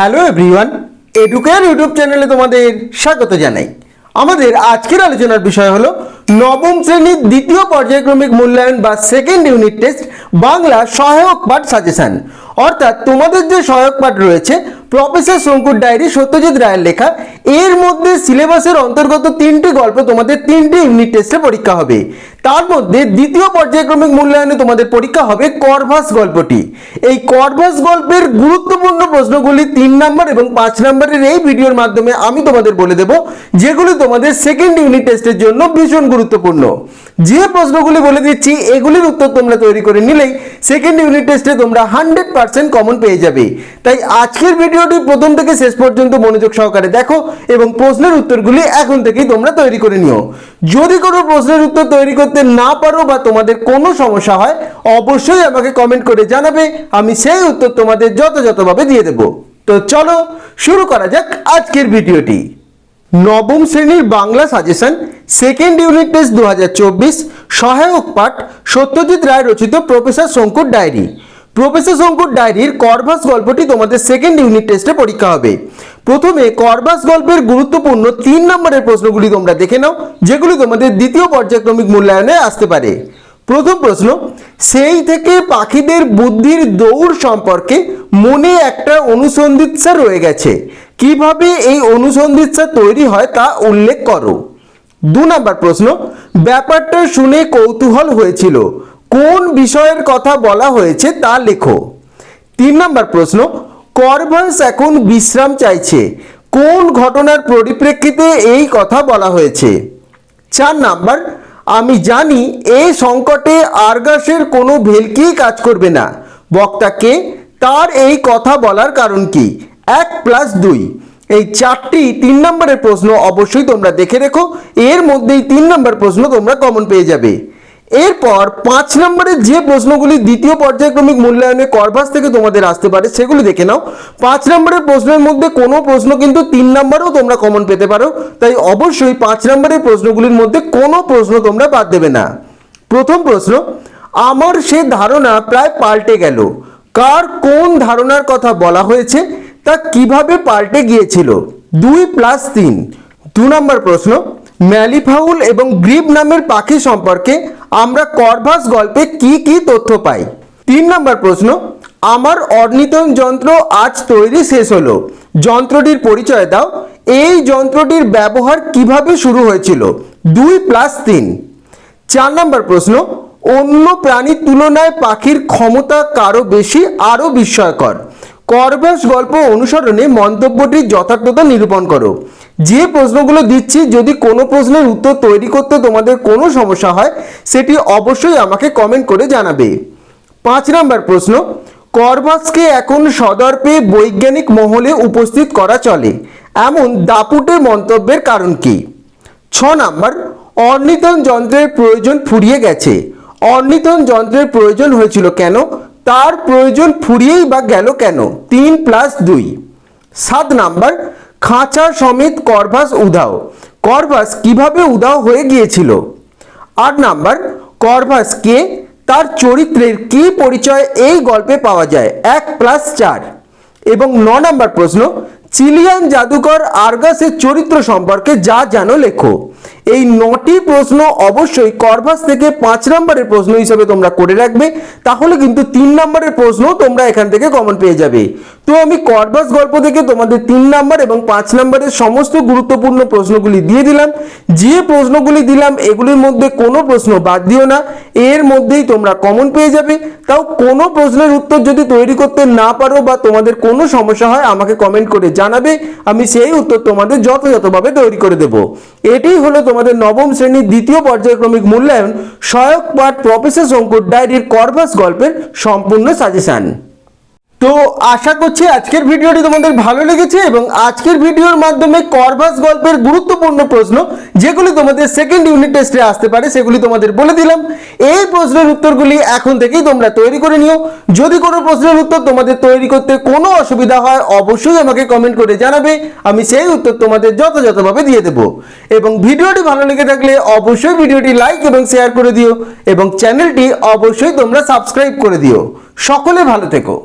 Hello everyone educare YouTube চ্যানেলে তোমাদের স্বাগত জানাই। আমাদের আজকের আলোচনার বিষয় হলো নবম শ্রেণির দ্বিতীয় পর্যায়ক্রমিক মূল্যায়ন বা সেকেন্ড ইউনিট টেস্ট বাংলা সহায়ক পাঠ সাজেশন অর্থাৎ তোমাদের যে সহায়ক পাঠ রয়েছে প্রফেসর শঙ্কুর ডায়েরি সত্যজিৎ রায়ের লেখা। এর মধ্যে সিলেবাসের অন্তর্গত তিনটি গল্প তোমাদের তিনটি ইউনিট টেস্টে পরীক্ষা হবে। তার মধ্যে দ্বিতীয় পর্যায়ক্রমিক মূল্যায়নে তোমাদের পরীক্ষা হবে করভাস গল্পটি। এই করভাস গল্পের গুরুত্বপূর্ণ প্রশ্নগুলি তিন নম্বর এবং পাঁচ নম্বরের এই ভিডিওর মাধ্যমে আমি তোমাদের বলে দেব, যেগুলি তোমাদের সেকেন্ড ইউনিট টেস্টের জন্য ভীষণ গুরুত্বপূর্ণ। যে প্রশ্নগুলি বলে দিচ্ছি, এগুলির উত্তর তোমরা তৈরি করে নিলেই সেকেন্ড ইউনিট টেস্টে তোমরা হান্ড্রেড পার্সেন্ট কমন পেয়ে যাবে। তাই আজকের ভিডিওটি প্রথম থেকে শেষ পর্যন্ত মনোযোগ সহকারে দেখো এবং প্রশ্নের উত্তরগুলি এখন থেকেই তোমরা তৈরি করে নিও। যদি কোনো প্রশ্নের উত্তর তৈরি করতে না পারো বা তোমাদের কোনো সমস্যা হয়, অবশ্যই আমাকে কমেন্ট করে জানাবে। আমি সেই উত্তর তোমাদের যথাযথভাবে দিয়ে দেবো। তো চলো শুরু করা যাক আজকের ভিডিওটি। নবম শ্রেণির Bangla suggestion second unit test দু হাজার চব্বিশ, সহায়ক পাঠ, সত্যজিৎ রায় রচিত প্রফেসর শঙ্কুর ডায়েরি প্রফেসর শঙ্কুর ডায়েরির করভাস গল্পটি তোমাদের সেকেন্ড ইউনিট টেস্টে পরীক্ষা হবে। প্রথমে করভাস গল্পের গুরুত্বপূর্ণ তিন নম্বরের প্রশ্নগুলি তোমরা দেখে নাও, যেগুলি তোমাদের দ্বিতীয় পর্যায়ক্রমিক মূল্যায়নে আসতে পারে। প্রথম প্রশ্ন, সেই থেকে পাখিদের বুদ্ধির দৌড় সম্পর্কে মনে একটা অনুসন্ধিৎসা রয়ে গেছে। কীভাবে এই অনুসন্ধিৎসা তৈরি হয় তা উল্লেখ করো। দু নম্বর প্রশ্ন, ব্যাপারটা শুনে কৌতূহল হয়েছিল। কোন বিষয়ের কথা বলা হয়েছে তা লেখো। তিন নম্বর প্রশ্ন করভাস এখন বিশ্রাম চাইছে। কোন ঘটনার পরিপ্রেক্ষিতে এই কথা বলা হয়েছে? চার নাম্বার, আমি জানি এই সংকটে আরগাসের কোনো ভেলকি কাজ করবে না। বক্তাকে তার এই কথা বলার কারণ কি? এক প্লাস দুই। এই চারটি তিন নম্বরের প্রশ্ন অবশ্যই তোমরা দেখে রেখো। এর মধ্যেই তিন নম্বর প্রশ্ন তোমরা কমন পেয়ে যাবে। এরপর পাঁচ নম্বরের যে প্রশ্নগুলি দ্বিতীয় পর্যায়ক্রমিক মূল্যায়নে করভাস থেকে তোমাদের আসতে পারে, সেগুলি দেখে নাও। পাঁচ নম্বরের প্রশ্নের মধ্যে কোনো প্রশ্ন কিন্তু তিন নম্বরেও তোমরা কমন পেতে পারো। তাই অবশ্যই পাঁচ নম্বরের প্রশ্নগুলির মধ্যে কোনো প্রশ্ন তোমরা বাদ দেবে না। প্রথম প্রশ্ন, আমার সে ধারণা প্রায় পাল্টে গেল। কার কোন ধারণার কথা বলা হয়েছে? তা কীভাবে পাল্টে গিয়েছিল? দুই প্লাস তিন। দু নম্বর প্রশ্ন ম্যালিফাউল এবং গ্রিব নামের পাখি সম্পর্কে আমরা করভাস গল্পে কি কি তথ্য পাই? তিন নম্বর প্রশ্ন, আমার অর্নিতন যন্ত্র আজ তৈরি শেষ হলো। যন্ত্রটির পরিচয় দাও। এই যন্ত্রটির ব্যবহার কীভাবে শুরু হয়েছিল? দুই প্লাস তিন। চার নম্বর প্রশ্ন, অন্য প্রাণীর তুলনায় পাখির ক্ষমতা কারও বেশি আরও বিস্ময়কর? করভাস গল্প অনুসরণে মন্তব্যটির যথার্থতা নিরূপণ করো। যে প্রশ্নগুলো দিচ্ছি, যদি কোনো প্রশ্নের উত্তর তৈরি করতে তোমাদের কোনো সমস্যা হয়, সেটি অবশ্যই আমাকে কমেন্ট করে জানাবে। পাঁচ নম্বর প্রশ্ন করভাসকে এখন সদর্পে বৈজ্ঞানিক মহলে উপস্থিত করা চলে, এমন দাপুটে মন্তব্যের কারণ কি? ছ নাম্বার, অর্নিতন যন্ত্রের প্রয়োজন ফুরিয়ে গেছে। অর্নিতন যন্ত্রের প্রয়োজন হয়েছিল কেন? তার প্রয়োজন ফুরিয়েই বা গেল কেন? তিন প্লাস দুই। সাত নাম্বার, খাঁচা সমেত করভাস উধাও। করভাস কীভাবে উধাও হয়ে গিয়েছিল? আট নাম্বার, করভাস কে? তার চরিত্রের কি পরিচয় এই গল্পে পাওয়া যায়? এক প্লাস চার। এবং ন নম্বর প্রশ্ন, চিলিয়ান জাদুকর আর্গাসের চরিত্র সম্পর্কে যা জানো লেখো। এই নটি প্রশ্ন অবশ্যই করভাস থেকে পাঁচ নম্বরের প্রশ্ন হিসেবে তোমরা করে রাখবে। তাহলে কিন্তু তিন নম্বরের প্রশ্ন তোমরা এখান থেকে কমন পেয়ে যাবে। তো আমি করভাস গল্প থেকে তোমাদের তিন নম্বর এবং পাঁচ নম্বরের সমস্ত গুরুত্বপূর্ণ প্রশ্নগুলি দিয়ে দিলাম। যে প্রশ্নগুলি দিলাম, এগুলির মধ্যে কোনো প্রশ্ন বাদ দিও না। এর মধ্যেই তোমরা কমন পেয়ে যাবে। তাও কোনো প্রশ্নের উত্তর যদি তৈরি করতে না পারো বা তোমাদের কোনো সমস্যা হয়, আমাকে কমেন্ট করে জানাবে। আমি সেই উত্তর তোমাদের যথাযথভাবে তৈরি করে দেব। এটাই হলো তোমাদের নবম শ্রেণির দ্বিতীয় পর্যায়ক্রমিক মূল্যায়ন সহায়ক পাঠ প্রফেসর শঙ্কুর ডায়েরির করভাস গল্পের সম্পূর্ণ সাজেশন। তো আশা করছি আজকের ভিডিওটি তোমাদের ভালো লেগেছে এবং আজকের ভিডিওর মাধ্যমে করভাস গল্পের গুরুত্বপূর্ণ প্রশ্ন যেগুলি তোমাদের সেকেন্ড ইউনিট টেস্টে আসতে পারে, সেগুলি তোমাদের বলে দিলাম। এই প্রশ্নের উত্তরগুলি এখন থেকেই তোমরা তৈরি করে নিও। যদি কোনো প্রশ্নের উত্তর তোমাদের তৈরি করতে কোনো অসুবিধা হয়, অবশ্যই আমাকে কমেন্ট করে জানাবে। আমি সেই উত্তর তোমাদের যথাযথভাবে দিয়ে দেবো। এবং ভিডিওটি ভালো লেগে থাকলে অবশ্যই ভিডিওটি লাইক এবং শেয়ার করে দিও এবং চ্যানেলটি অবশ্যই তোমরা সাবস্ক্রাইব করে দিও। সকলে ভালো থেকো।